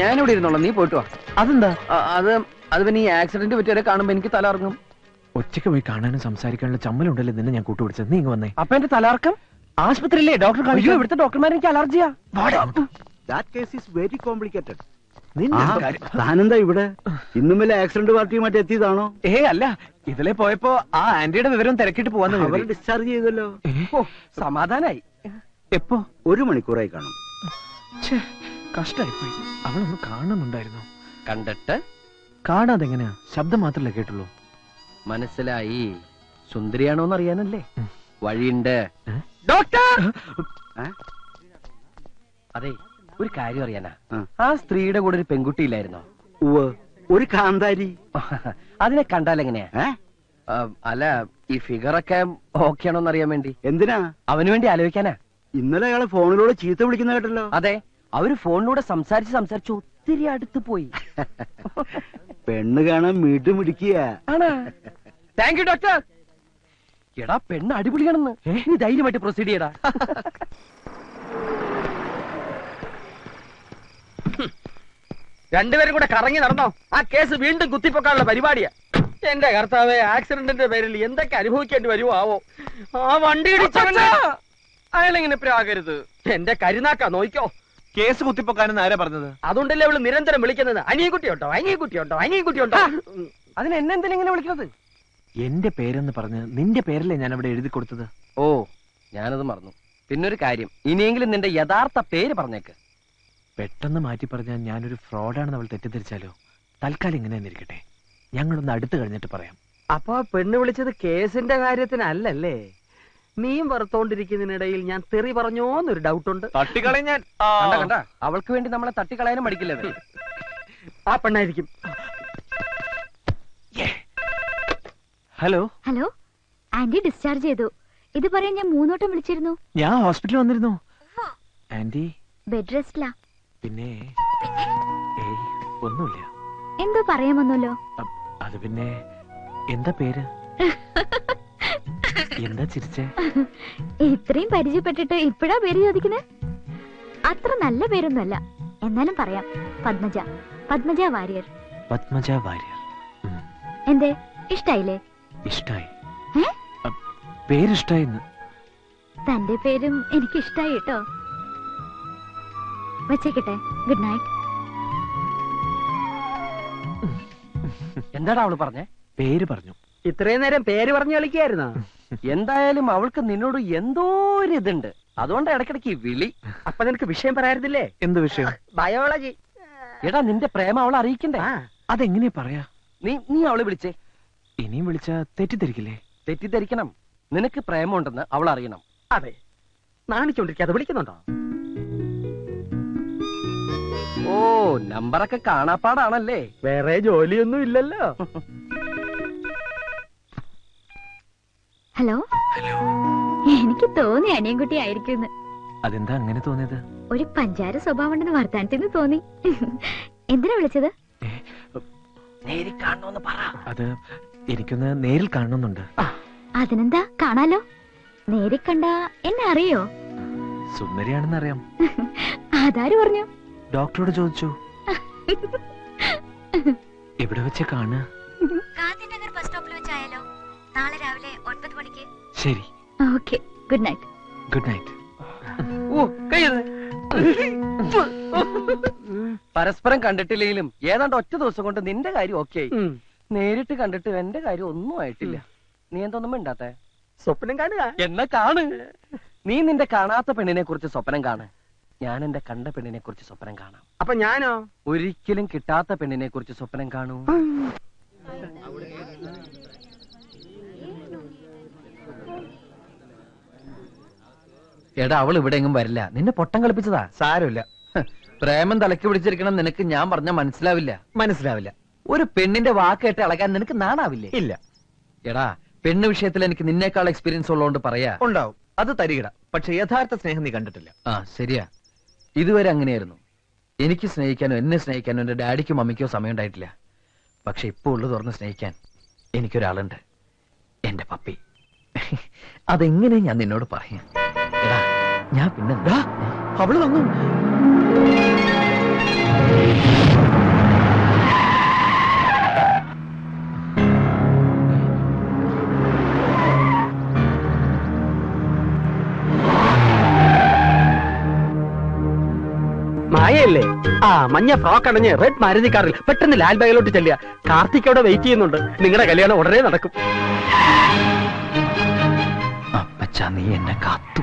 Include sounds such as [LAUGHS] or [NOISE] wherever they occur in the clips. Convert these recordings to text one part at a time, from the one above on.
ഞാനിവിടെ ഇരുന്നോളാം. നീ പോയിട്ട് വാ. അതെന്താ? അത് അത് പിന്നെ ഈ ആക്സിഡന്റ് പറ്റിയവരെ കാണുമ്പോ എനിക്ക് തലറങ്ങും ഒറ്റയ്ക്ക് പോയി കാണാനും സംസാരിക്കാനുള്ള ചമ്മലുണ്ടല്ലോ നിന്നെ ഞാൻ കൂട്ടുപിടിച്ചത്. നീ ഇങ്ങ് വന്നേ. അപ്പൊ എന്റെ തലർക്കം ആശുപത്രിയിലേ ഡോക്ടർ കാണിക്കോ ഇവിടുത്തെ ഡോക്ടർമാർ എനിക്ക് അലർജിയാ. That case is very complicated താനെന്താ ഇവിടെ? ഇന്നും വല്ല ആക്സിഡന്റ് പാർട്ടിയുമായിട്ട് എത്തിയതാണോ? ഏ അല്ല. ഇതിലെ പോയപ്പോ ആ ആന്റിയുടെ വിവരം തിരക്കിട്ട് പോവാന്ന് അവരെ ഡിസ്ചാർജ് ചെയ്തല്ലോ. സമാധാനായി. എപ്പോ? ഒരു മണിക്കൂറായി കാണും. ഛേ, കഷ്ടായിപ്പോയി. അവളൊന്ന് കാണുന്നുണ്ടായിരുന്നു കണ്ടിട്ട്? കാണാതെ എങ്ങനെയാ ശബ്ദം മാത്രല്ലേ കേട്ടുള്ളൂ. മനസ്സിലായി. സുന്ദരിയാണോന്ന് അറിയാനല്ലേ. വഴിയുണ്ട്. ഡോക്ടർ! അതെ ഒരു കാര്യം അറിയാനാ. ആ. സ്ത്രീയുടെ കൂടെ ഒരു പെൺകുട്ടി ഇല്ലായിരുന്നോ? ഉവ് ഒരു കാന്താരി. അതിനെ കണ്ടാൽ എങ്ങനെയാ അല്ല ഈ ഫിഗറൊക്കെ ഓക്കെ ആണോന്ന് അറിയാൻ വേണ്ടി. എന്തിനാ? അവന് വേണ്ടി ആലോചിക്കാനാ. ഇന്നലെ അയാളെ ഫോണിലൂടെ ചീത്ത വിളിക്കുന്ന കേട്ടല്ലോ. അതെ. അവർ ഫോണിലൂടെ സംസാരിച്ച് സംസാരിച്ച് ഒത്തിരി അടുത്ത് പോയി. [LAUGHS] പെണ്ണ് കാണാൻ മീട്ട് മിടിക്കുക ആണാ? താങ്ക് യു ഡോക്ടർ എടാ പെണ്ണ് അടിപൊളിയാണെന്ന്. നീ ധൈര്യമായിട്ട് പ്രൊസീഡ് ചെയ്യടാ. [LAUGHS] രണ്ടുപേരും കൂടെ കറങ്ങി നടന്നോ? ആ കേസ് വീണ്ടും കുത്തിപ്പൊക്കാനുള്ള പരിപാടിയാ. എന്റെ കർത്താവെ ആക്സിഡന്റിന്റെ പേരിൽ എന്തൊക്കെ അനുഭവിക്കേണ്ടി വരുമോ ആവോ? ആ വണ്ടി ഇടിച്ചവന് അയാളിങ്ങനെ പ്രാകരുത്. എന്റെ കരുനാക്ക നോയിക്കോ. കേസ് കുത്തിപ്പൊക്കാനെന്ന് ആരാ പറഞ്ഞത്? അതുകൊണ്ടല്ലേ അവൾ നിരന്തരം വിളിക്കുന്നത്. അനിയൻകുട്ടിയുണ്ടോ? അനിയൻകുട്ടിയുണ്ടോ? അനിയൻകുട്ടിയുണ്ടോ? അതിന് എന്നെന്തിനാ ഇങ്ങനെ വിളിക്കുന്നത്? എന്റെ പേരെന്ന് പറഞ്ഞ് നിന്റെ പേരല്ലേ ഞാൻ അവിടെ എഴുതി കൊടുത്തത്? ഓ ഞാനത് മറന്നു. പിന്നൊരു കാര്യം. ഇനിയെങ്കിലും നിന്റെ യഥാർത്ഥ പേര് പറഞ്ഞേക്ക്. പെട്ടെന്ന് മാറ്റി പറഞ്ഞാൽ ഞാനൊരു ഫ്രോഡാണെന്ന് അവൾ തെറ്റിദ്ധരിച്ചാലോ? തൽക്കാലം ഇങ്ങനെ തന്നെ ഇരിക്കട്ടെ. ഞങ്ങളൊന്ന് അടുത്ത് കഴിഞ്ഞിട്ട് പറയാം. അപ്പൊ പെണ്ണ് വിളിച്ചത് കേസിന്റെ കാര്യത്തിനല്ലല്ലേ? നീയും വറുത്തോണ്ടിരിക്കുന്നതിനിടയിൽ ഞാൻ തെറി പറഞ്ഞോന്നൊരു ഡൗട്ട് ഉണ്ട്. തട്ടിക്കളെ ഞാൻ. കണ്ട കണ്ട. അവൾക്ക് വേണ്ടി നമ്മളെ തട്ടിക്കളയാനും മടിക്കില്ല ഇവൻ. ആ പെണ്ണായിരിക്കും. ഹലോ? ഹലോ? ആന്റി ഡിസ്ചാർജ് ചെയ്തു. ഇത് പറയാൻ ഞാൻ മൂന്നോട്ടം വിളിച്ചിരുന്നു. ഞാൻ ഹോസ്പിറ്റലിൽ വന്നിരുന്നു. ആന്റി? ബെഡ് റെസ്റ്റിലാ പിന്നെ ഏയ് ഒന്നുമില്ല. എന്തോ പറയാമെന്നല്ലോ വന്നല്ലോ. അത് പിന്നെ എന്താ പേര്? എന്താ ചിരിച്ചേ? ഇത്രയും പരിചയപ്പെട്ടിട്ട് ഇപ്പഴാ പേര് ചോദിക്കുന്നത് അത്ര നല്ല പേരൊന്നുമല്ല. എന്നാലും പറയാം. പത്മജ. പത്മജ വാര്യർ. പത്മജ വാര്യർ. എന്തേ? ഇഷ്ടായില്ലേ? ഇഷ്ടായി. പേരിഷ്ടായിന്ന്. തന്റെ പേരും എനിക്ക് ഇഷ്ടായി കേട്ടോ. വച്ചേക്കട്ടെ. Good night. എന്താടാ അവൾ പറഞ്ഞേ? പേര് പറഞ്ഞു. ഇത്രയും നേരം പേര് പറഞ്ഞു കളിക്കായിരുന്നോ? എന്തായാലും അവൾക്ക് നിന്നോട് എന്തോ ഒരു ഇതുണ്ട് അതുകൊണ്ട് ഇടക്കിടക്ക് വിളി. അപ്പൊ നിനക്ക് വിഷയം പറയാറില്ലേ? എന്ത് വിഷയം? ബയോളജി. എടാ നിന്റെ പ്രേമം അവളെ അറിയിക്കണ്ടേ? അതെങ്ങനെ അതെങ്ങനെയാ പറയാ? നീ നീ അവളെ വിളിച്ചേ. ഇനിയും വിളിച്ച തെറ്റിദ്ധരിക്കില്ലേ? തെറ്റിദ്ധരിക്കണം. നിനക്ക് പ്രേമമുണ്ടെന്ന് അവൾ അറിയണം. അതെ. നാണിച്ചോണ്ടിരിക്കാതെ വിളിക്കുന്നുണ്ടോ? ഓ നമ്പറൊക്കെ കാണാപ്പാടാണല്ലേ? വേറെ ജോലിയൊന്നും ഇല്ലല്ലോ. [LAUGHS] ഹലോ എനിക്ക് തോന്നി അനിയൻകുട്ടി ആയിരിക്കും അതെന്താ അങ്ങനെ തോന്നിയത്? ഒരു പഞ്ചാര സ്വഭാവം ഉണ്ടെന്ന് വർത്താനത്തിൽ നിന്ന് തോന്നി. എന്തിനാ വിളിച്ചത്? നേരിൽ നേരി കാണണമെന്ന് പറ. അത് എനിക്കൊന്ന് നേരിൽ കാണണമെന്നുണ്ട് അതിനെന്താ? കാണാലോ? നേരി കണ്ട എന്നെ അറിയോ? സുന്ദരിയാണെന്ന് അറിയാം അതാര് പറഞ്ഞു? ഡോക്ടറോട് ചോദിച്ചു. [LAUGHS] എവിടെ വെച്ച് കാണുക? ഗാന്ധിനഗർ ബസ് സ്റ്റോപ്പിൽ വെച്ചായാലോ? നാളെ രാവിലെ ശരി. Okay. Good night. Good night. ഓ പരസ്പരം കണ്ടിട്ടില്ലെങ്കിലും ഏതാണ്ട് ഒറ്റ ദിവസം കൊണ്ട് നിന്റെ കാര്യം ഓക്കെ ആയി നേരിട്ട് കണ്ടിട്ട് എന്റെ കാര്യം ഒന്നും ആയിട്ടില്ല. നീ എന്തൊന്നും മിണ്ടാത്തെ? സ്വപ്നം കാണുക. എന്നെ കാണ്. നീ നിന്റെ കാണാത്ത പെണ്ണിനെ കുറിച്ച് സ്വപ്നം കാണ്. ഞാൻ എന്റെ കണ്ട പെണ്ണിനെ കുറിച്ച് സ്വപ്നം കാണാം. അപ്പൊ ഞാനോ? ഒരിക്കലും കിട്ടാത്ത പെണ്ണിനെ കുറിച്ച് സ്വപ്നം കാണൂ. എടാ അവൾ ഇവിടെ എങ്ങും വരില്ല. നിന്നെ പൊട്ടം കളിപ്പിച്ചതാ. സാരമില്ല. പ്രേമം തലക്ക് പിടിച്ചിരിക്കണം നിനക്ക് ഞാൻ പറഞ്ഞ മനസ്സിലാവില്ല. മനസ്സിലാവില്ല. ഒരു പെണ്ണിന്റെ വാക്കേട്ട് ഇളകാൻ നിനക്ക് നാണാവില്ലേ? ഇല്ല. എടാ പെണ്ണ് വിഷയത്തിൽ എനിക്ക് നിന്നേക്കാൾ എക്സ്പീരിയൻസ് ഉള്ളതുകൊണ്ട് പറയാ. ഉണ്ടാവും. അത് തരികിട. പക്ഷെ യഥാർത്ഥ സ്നേഹം നീ കണ്ടിട്ടില്ല. ആ ശരിയാ. ഇതുവരെ അങ്ങനെയായിരുന്നു. എനിക്ക് സ്നേഹിക്കാനോ എന്നെ സ്നേഹിക്കാനോ എന്റെ ഡാഡിക്കോ മമ്മിക്കോ സമയം ഉണ്ടായിട്ടില്ല. പക്ഷെ ഇപ്പൊ ഉള്ളു തുറന്ന് സ്നേഹിക്കാൻ എനിക്കൊരാളുണ്ട്. എന്റെ പപ്പി. അതെങ്ങനെ ഞാൻ നിന്നോട് പറയാം? ഞാൻ പിന്നെ അവൾ വന്നു. മായയല്ലേ? ആ മഞ്ഞ ഫ്രോക്ക് അണഞ്ഞ് റെഡ് മാരുതി കാറിൽ പെട്ടെന്ന് ലാൽ ബാഗിലോട്ട് ചെല്ലുക. കാർത്തിക് അവിടെ വെയിറ്റ് ചെയ്യുന്നുണ്ട്. നിങ്ങളുടെ കല്യാണം ഉടനെ നടക്കും. അപ്പച്ച നീ എന്നെ കാത്തു.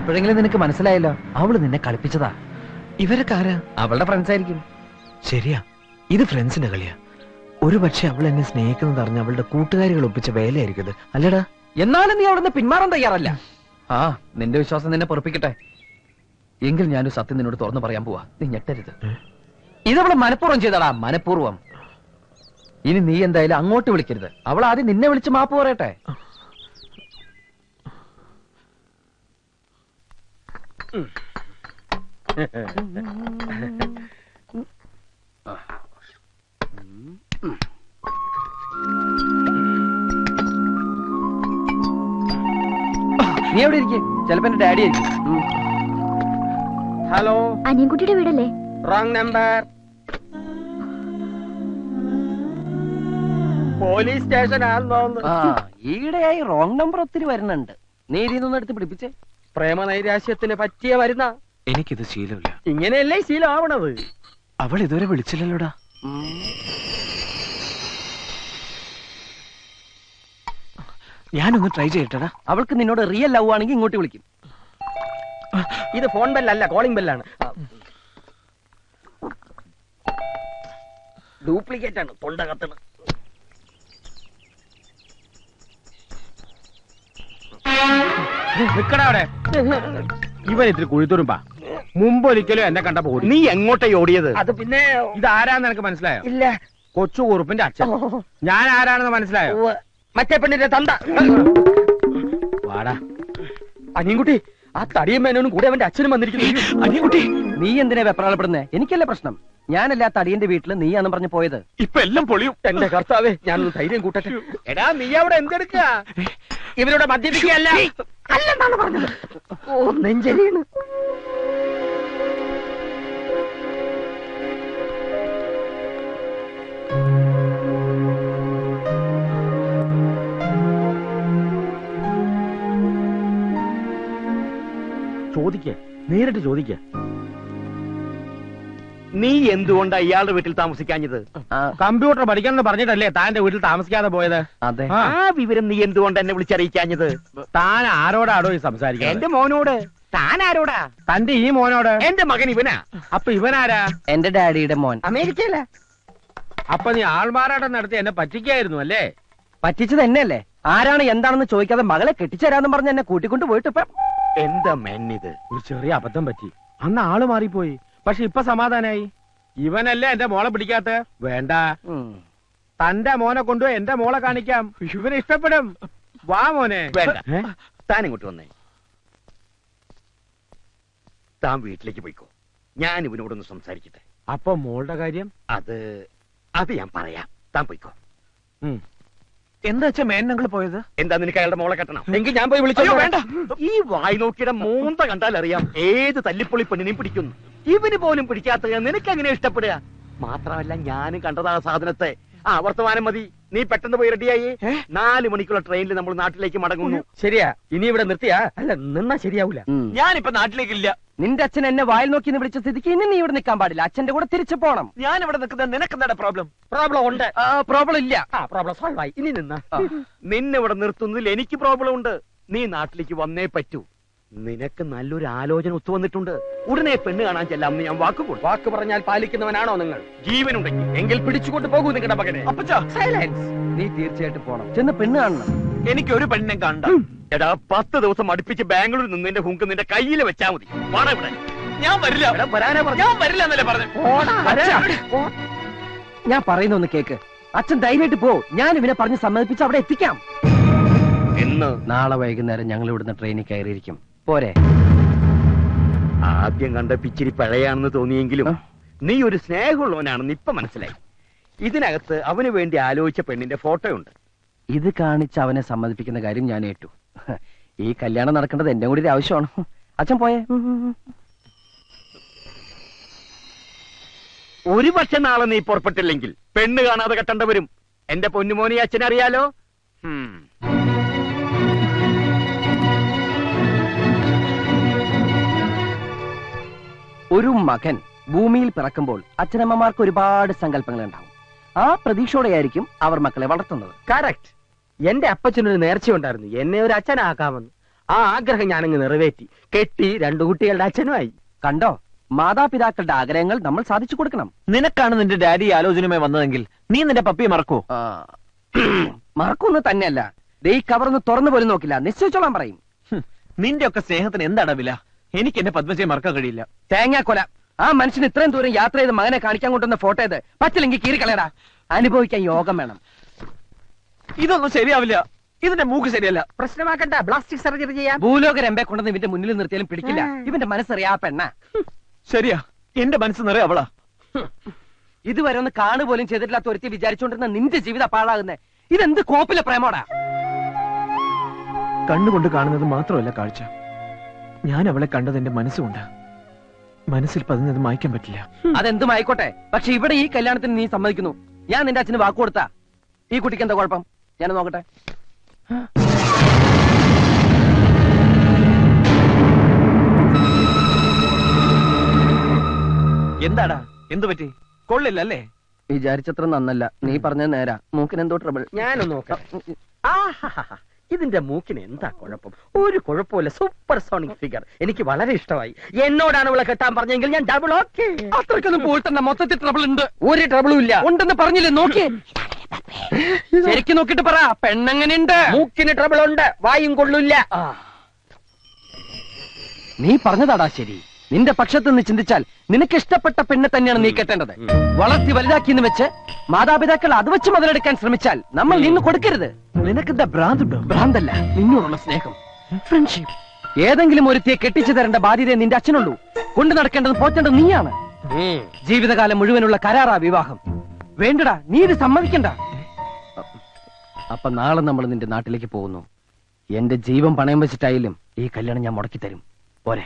ഇപ്പോഴെങ്കിലും നിനക്ക് മനസ്സിലായല്ലോ അവൾ നിന്നെ കളിപ്പിച്ചതാ. ഇവരൊക്കെ ആരാ? അവളുടെ ഫ്രണ്ട്സ് ആയിരിക്കും. ശരിയാ ഇത് ഫ്രണ്ട്സിന്റെ കളിയാ. ഒരു പക്ഷെ അവൾ എന്നെ സ്നേഹിക്കുന്നത് അറിഞ്ഞ അവളുടെ കൂട്ടുകാരികൾ ഒപ്പിച്ച വേലയായിരിക്കും ഇത്. അല്ലടാ. എന്നാലും നീ അവിടുന്ന് പിന്മാറാൻ തയ്യാറല്ല. ആ നിന്റെ വിശ്വാസം നിന്നെ പൊറപ്പിക്കട്ടെ. എങ്കിൽ ഞാനൊരു സത്യം നിന്നോട് തുറന്നു പറയാൻ പോവാ. നീ ഞെട്ടരുത്. ഇതവൾ മനഃപൂർവം ചെയ്തടാ മനഃപൂർവം. ഇനി നീ എന്തായാലും അങ്ങോട്ട് വിളിക്കരുത്. അവൾ ആദ്യം നിന്നെ വിളിച്ച് മാപ്പ് പറയട്ടെ. നീ എവിടെ ഇരിക്കും? ചിലപ്പോ എന്റെ ഡാഡി ആയിരിക്കും. ഹലോ. അനിയൻകുട്ടിയുടെ വീടല്ലേ? റോങ് നമ്പർ പോലീസ് സ്റ്റേഷൻ ഈയിടെയായി റോങ് നമ്പർ ഒത്തിരി വരുന്നുണ്ട്. നീ ഇതിന്നൊന്ന് എടുത്ത് പിടിപ്പിച്ചേ. പ്രേമനൈരാശ്യത്തിന് പറ്റിയ വരുന്ന. എനിക്കിത് ശീലമില്ല. ഇങ്ങനെയല്ലേ ശീലമാവണത് അവൾ ഇതുവരെ വിളിച്ചില്ലല്ലോടാ. ഞാനൊന്ന് ട്രൈ ചെയ്യട്ടടാ. അവൾക്ക് നിന്നോട് റിയൽ ലവ് ആണെങ്കിൽ ഇങ്ങോട്ട് വിളിക്കും. ഇത് ഫോൺ ബെല്ലല്ല കോളിംഗ് ബെല്ലാണ് ഡ്യൂപ്ലിക്കേറ്റ് ആണ് തൊണ്ട കത്തണ്. നിക്കടാ അവിടെ. ഇവൻ ഇത്തിരി കുഴിത്തുരുമ്പാ. മുമ്പൊരിക്കലും എന്നെ കണ്ടപ്പോ ഓടി. നീ എങ്ങോട്ടേ ഓടിയത്? അത് പിന്നെ ഇതാരാന്ന് എനിക്ക് മനസ്സിലായോ? ഇല്ല. കൊച്ചു കുറുപ്പിന്റെ അച്ഛൻ. ഞാൻ ആരാണെന്ന് മനസ്സിലായോ? ഉവ്വ്. മറ്റേ പെണ്ണിന്റെ തന്ത. വാടാ. അനിയൻകുട്ടി ആ തടിയും മേനോനും കൂടെ അവന്റെ അച്ഛനും വന്നിരിക്കുന്നു. അനിയൻകുട്ടി. നീ എന്തിനാ വെപ്രാളപ്പെടുന്നേ? എനിക്കല്ലേ പ്രശ്നം. ഞാനല്ല ആ തടിയന്റെ വീട്ടിൽ നീയാന്ന് പറഞ്ഞു പോയത്? ഇപ്പൊ എല്ലാം പൊളിയും. എന്റെ കർത്താവേ ഞാനൊന്ന് ധൈര്യം കൂട്ടട്ടെ. എടാ നീ അവിടെ എന്തെടുക്ക? ഇവരോട് മദ്യപിക്കുകയല്ല. അല്ലെന്നാണ് പറഞ്ഞത്? ഓ നെഞ്ചരിയാണ്. ചോദിക്ക നേരിട്ട് ചോദിക്ക. നീ എന്തുകൊണ്ടാ ഇയാളുടെ വീട്ടിൽ താമസിക്കാഞ്ഞത്? കമ്പ്യൂട്ടർ പഠിക്കണം പറഞ്ഞിട്ടല്ലേ താന്റെ വീട്ടിൽ താമസിക്കാതെ പോയത്? അതെ. ആ. വിവരം നീ എന്തുകൊണ്ട് എന്നെ വിളിച്ചറിയിക്കാഞ്ഞത്? താൻ ആരോടാടോ ഈ സംസാരിക്കുന്നത്? എന്റെ മോനോട്. താൻ ആരോടാ? തന്റെ ഈ മോനോട്? എന്റെ മകൻ ഇവനാ. അപ്പൊ ഇവനാരാ? എന്റെ ഡാഡിയുടെ മോൻ. അമേരിക്കയില. അപ്പൊ നീ ആൾമാറാട്ടം നടത്തി എന്നെ പറ്റിക്കായിരുന്നു അല്ലേ? പറ്റിച്ചത് എന്നെയല്ലേ? ആരാണ് എന്താണെന്ന് ചോദിക്കാതെ മകളെ കെട്ടിച്ചേരാന്ന് പറഞ്ഞ് എന്നെ കൂട്ടിക്കൊണ്ട് പോയിട്ട് ഇപ്പൊ എന്താ മെന്നിത്? ഒരു ചെറിയ അബദ്ധം പറ്റി. അന്ന് ആൾ മാറിപ്പോയി. പക്ഷെ ഇപ്പൊ സമാധാനായി. ഇവനല്ലേ എന്റെ മോളെ പിടിക്കാത്ത? വേണ്ട. ഉം. തന്റെ മോനെ കൊണ്ടുപോയി എന്റെ മോളെ കാണിക്കാം. ഇവനെ ഇഷ്ടപ്പെടും. വാ മോനെ. വേണ്ട. താൻ ഇങ്ങോട്ട് വന്നേ. താൻ വീട്ടിലേക്ക് പോയിക്കോ. ഞാൻ ഇവനോടൊന്ന് സംസാരിക്കട്ടെ. അപ്പൊ മോളുടെ കാര്യം? അത് അത് ഞാൻ പറയാം. താൻ പോയിക്കോ. എന്താ വെച്ചാ മേനങ്ങൾ പോയത്? എന്താ നിനക്ക് അയാളുടെ മോളെ കെട്ടണം? എങ്കിൽ ഞാൻ പോയി വിളിച്ചോ? വേണ്ട. ഈ വായി നോക്കിയുടെ മൂന്ത കണ്ടാൽ അറിയാം ഏത് തല്ലിപ്പൊളി പെണ്ണിനെയും പിടിക്കുന്നു. ഇവന് പോലും പിടിക്കാത്ത നിനക്ക് എങ്ങനെ ഇഷ്ടപ്പെടുക? മാത്രമല്ല ഞാനും കണ്ടതാ സാധനത്തെ. ആ വർത്തമാനം മതി. നീ പെട്ടെന്ന് പോയി റെഡിയായി. നാല് മണിക്കുള്ള ട്രെയിനിൽ നമ്മൾ നാട്ടിലേക്ക് മടങ്ങുന്നു. ശരിയാ ഇനി ഇവിടെ നിർത്തിയാ? അല്ല നിന്നാ ശരിയാവൂല. ഞാനിപ്പോ നാട്ടിലേക്കില്ല. നിന്റെ അച്ഛൻ എന്നെ വായിൽ നോക്കി വിളിച്ച സ്ഥിതിക്ക് ഇനി നീ ഇവിടെ നിൽക്കാൻ പാടില്ല. അച്ഛന്റെ കൂടെ തിരിച്ചു പോണം. ഞാൻ ഇവിടെ നിൽക്കുന്ന നിനക്ക് എന്താ പ്രോബ്ലം പ്രോബ്ലം ഉണ്ട്. പ്രോബ്ലം ഇല്ല. പ്രോബ്ലം സോൾവ് ആയി. ഇനി നിന്നാ. നിന്നെ ഇവിടെ നിർത്തുന്നതിൽ എനിക്ക് പ്രോബ്ലം ഉണ്ട്. നീ നാട്ടിലേക്ക് വന്നേ പറ്റൂ. നിനക്ക് നല്ലൊരു ആലോചന ഒത്തു വന്നിട്ടുണ്ട്. ഉടനെ പെണ്ണ് കാണാൻ ചെല്ലാം ഞാൻ വാക്ക് കൊടുത്തു വാക്ക് പറഞ്ഞാൽ പാലിക്കുന്നവനാണോ നിങ്ങൾ? ജീവനുണ്ടെങ്കിൽ എങ്കിൽ പിടിച്ചുകൊണ്ട് പോകൂ നിങ്ങളുടെ മകനെ. അപ്പച്ചാ സൈലൻസ് നീ തീർച്ചയായിട്ടും പോണം. ചെന്ന് പെണ്ണ് കാണണം. എനിക്ക് ഒരു പെണ്ണിനെ കണ്ട എടാ പത്ത് ദിവസം അടുപ്പിച്ച് ബാംഗ്ലൂരിൽ നിന്ന് നിന്റെ ഹുങ്ക് നിന്റെ കയ്യിൽ വെച്ചാ മതി. വാടാ ഇവിടെ. ഞാൻ വരില്ല. വരാനാ. ഞാൻ വരില്ല എന്നല്ലേ പറഞ്ഞു. ഞാൻ പറയുന്ന ഒന്ന് കേക്ക്. അച്ഛൻ ധൈര്യമായിട്ട് പോ. ഞാൻ ഇവനെ പറഞ്ഞ് സമ്മതിപ്പിച്ച് അവിടെ എത്തിക്കാം. ഇന്ന് നാളെ വൈകുന്നേരം ഞങ്ങൾ ഇവിടുന്ന് ട്രെയിനിൽ കയറിയിരിക്കും. പോരെ. ആദ്യം കണ്ട പിച്ചിരി പഴയാണെന്ന് തോന്നിയെങ്കിലും നീ ഒരു സ്നേഹമുള്ളവനാണെന്ന് ഇപ്പൊ മനസ്സിലായി. ഇതിനകത്ത് അവന് വേണ്ടി ആലോചിച്ച പെണ്ണിന്റെ ഫോട്ടോ ഉണ്ട് ഇത് കാണിച്ച് അവനെ സമ്മതിപ്പിക്കുന്ന കാര്യം ഞാൻ ഏറ്റു. ഈ കല്യാണം നടക്കേണ്ടത് എന്റെ കൂടി ആവശ്യമാണ്. അച്ഛൻ പോയേ. ഒരു പക്ഷെ നാളെ നീ പുറപ്പെട്ടില്ലെങ്കിൽ പെണ്ണ് കാണാതെ കെട്ടേണ്ട വരും. എന്റെ പൊന്നുമോനെ അച്ഛനറിയാലോ അറിയാലോ? ഒരു മകൻ ഭൂമിയിൽ പിറക്കുമ്പോൾ അച്ഛനമ്മമാർക്ക് ഒരുപാട് സങ്കല്പങ്ങൾ ഉണ്ടാവും ആ പ്രതീക്ഷയോടെയായിരിക്കും അവർ മക്കളെ വളർത്തുന്നത്. കറക്റ്റ്. എന്റെ അപ്പച്ചനൊരു നേർച്ചയുണ്ടായിരുന്നു എന്നെ ഒരു അച്ഛനാക്കാമെന്ന്. ആ ആഗ്രഹം ഞാനങ്ങ് നിറവേറ്റി. കെട്ടി രണ്ടു കുട്ടികളുടെ അച്ഛനുമായി. കണ്ടോ? മാതാപിതാക്കളുടെ ആഗ്രഹങ്ങൾ നമ്മൾ സാധിച്ചു കൊടുക്കണം. നിനക്കാണ് നിന്റെ ഡാഡി ഈ ആലോചനയുമായി വന്നതെങ്കിൽ നീ നിന്റെ പപ്പിയെ മറക്കൂ? മറക്കൊന്നും തന്നെയല്ല. ദേ ഈ കവർന്ന് തുറന്നു പോലും നോക്കില്ല. നിശ്ചയിച്ചോളാൻ പറയും. നിന്റെ ഒക്കെ സ്നേഹത്തിന് എന്താണ് വില എനിക്ക് എന്റെ പത്മജയെ മറക്കാൻ കഴിയില്ല. തേങ്ങാക്കൊല. ആ മനുഷ്യന് ഇത്രയും ദൂരം യാത്ര ചെയ്ത് മകനെ കാണിക്കാൻ കൊണ്ടുവന്ന ഫോട്ടോ ഇത് പറ്റില്ലെങ്കിൽ കീറിക്കളയടാ. അനുഭവിക്കാൻ യോഗം വേണം. ഇതൊന്നും ശരിയാവില്ല. ഇതിന്റെ മൂക്ക് ശരിയല്ല. പ്രശ്നമാക്കണ്ട. പ്ലാസ്റ്റിക് സർജറി ചെയ്യാം. ഭൂലോക രമ്പെ കൊണ്ടുവന്ന് ഇവന്റെ മുന്നിൽ നിർത്തിയാലും പിടിക്കില്ല. ഇവന്റെ മനസ്സറിയാ പെണ്ണ. ശരിയാ. എന്റെ മനസ്സ് നിറയെ അവളാ. ഇതുവരെ ഒന്ന് കാണു പോലും ചെയ്തിട്ടില്ലാത്ത ഒരുത്തി വിചാരിച്ചുകൊണ്ടിരുന്ന നിന്റെ ജീവിത പാഴാകുന്നേ ഇതെന്ത് കോപ്പിലെ പ്രേമോടാ? കണ്ണുകൊണ്ട് കാണുന്നത് മാത്രമല്ല കാഴ്ച. ഞാൻ അവളെ കണ്ടത് എന്റെ മനസ്സുകൊണ്ട്. മനസ്സിൽ പതിഞ്ഞത് മായ്ക്കാൻ പറ്റില്ല. അതെന്തും ആയിക്കോട്ടെ. പക്ഷെ ഇവിടെ ഈ കല്യാണത്തിന് നീ സമ്മതിക്കുന്നു. ഞാൻ നിന്റെ അച്ഛന് വാക്ക് കൊടുത്താ ഈ കുട്ടിക്ക് എന്താ കുഴപ്പം? ഞാൻ നോക്കട്ടെ. എന്താടാ? എന്തു പറ്റി? കൊള്ളില്ല അല്ലേ വിചാരിച്ചത്ര നന്നല്ല. നീ പറഞ്ഞ നേരാ. മൂക്കിന് എന്തോ ട്രബിൾ ഞാനൊന്ന് നോക്കാം. ഇതിന്റെ മൂക്കിന് എന്താ കുഴപ്പം? ഒരു കുഴപ്പമില്ല സൂപ്പർ സോണിക് ഫിഗർ എനിക്ക് വളരെ ഇഷ്ടമായി. എന്നോടാണ് ഇവളെ കെട്ടാൻ പറഞ്ഞെങ്കിൽ ഞാൻ ഡബിൾ ഓക്കെ. അത്രക്കൊന്നും പോയിട്ടുണ്ട് മൊത്തത്തിൽ ട്രബിൾ ഉണ്ട്. ഒരു ട്രബിളും ഇല്ല. ഉണ്ടെന്ന് പറഞ്ഞില്ലേ? നോക്കി ശരിക്കും നോക്കിട്ട് പറ. പെണ്ണെങ്ങനെയുണ്ട് മൂക്കിന് ട്രബിൾ ഉണ്ട് വായും കൊള്ളില്ല. നീ പറഞ്ഞതാടാ ശരി. നിന്റെ പക്ഷത്ത് നിന്ന് ചിന്തിച്ചാൽ നിനക്ക് ഇഷ്ടപ്പെട്ട പെണ്ണെ തന്നെയാണ് നീ കെട്ടേണ്ടത്. വളർത്തി വലുതാക്കി എന്ന് വെച്ച് മാതാപിതാക്കൾ അത് വെച്ച് മുതലെടുക്കാൻ ശ്രമിച്ചാൽ നമ്മൾ നിന്ന് കൊടുക്കരുത്. നിനക്കെന്താ ഭ്രാന്തുണ്ടോ? ഭ്രാന്തല്ല. നിന്നോടുള്ള സ്നേഹം. ഫ്രണ്ട്ഷിപ്പ് ഏതെങ്കിലും ഒരുത്തിയെ കെട്ടിച്ചു തരേണ്ട ബാധ്യതയെ നിന്റെ അച്ഛനുള്ളൂ. കൊണ്ടു നടക്കേണ്ടത് പോറ്റേണ്ടത് നീയാണ്. ജീവിതകാലം മുഴുവനുള്ള കരാറാ വിവാഹം. വേണ്ടടാ നീ ഇത് സമ്മതിക്കണ്ട. അപ്പൊ നാളെ നമ്മൾ നിന്റെ നാട്ടിലേക്ക് പോകുന്നു. എന്റെ ജീവൻ പണയം വെച്ചിട്ടായാലും ഈ കല്യാണം ഞാൻ മുടക്കി തരും പോരെ.